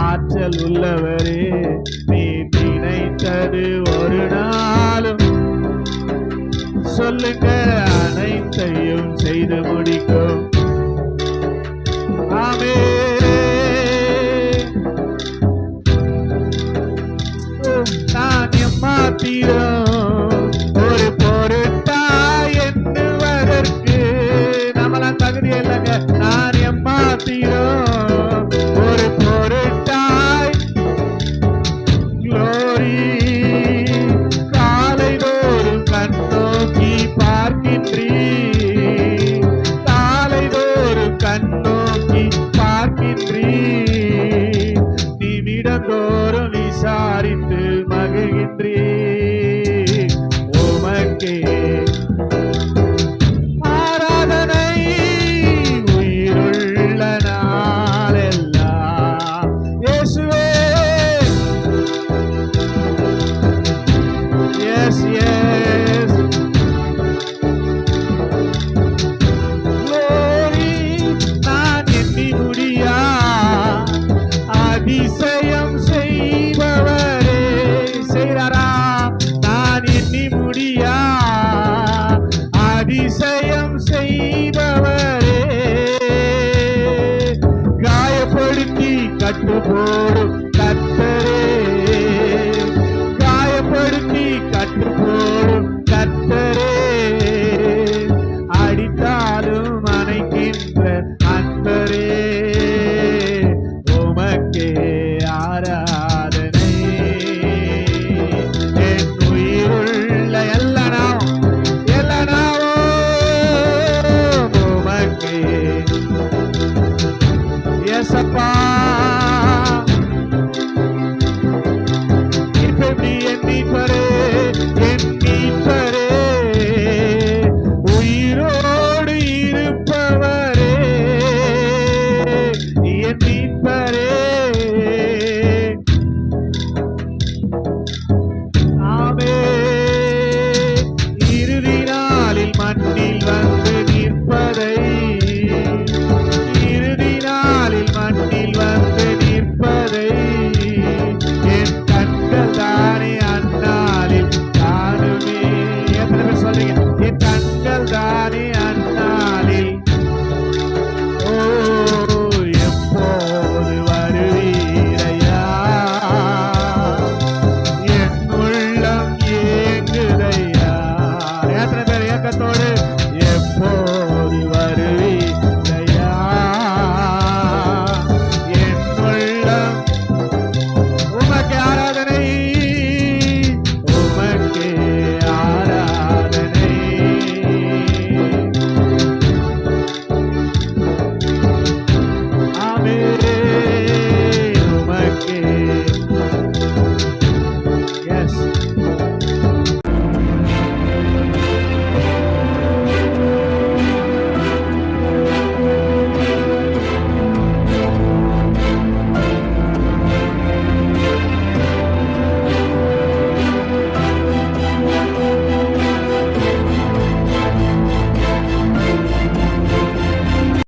ஆற்றல் உள்ளவரே நீ நினைத்தது ஒரு நாளும். சொல்லுங்க அனைத்தையும் செய்து முடிக்கும். ஆமே. நான் எம்மாத்திரம் நிமிடந்தோறும் விசாரித்து மகிழ்கின்றீ அதிசயம் செய்பவரே காயப்படுத்தி கட்டுப்போடும் கத்தரே. காயப்படுத்தி கட்டுப்போடும் கத்தரே. அடித்தாலும் அணைக்கின்ற அன்பரே. Time.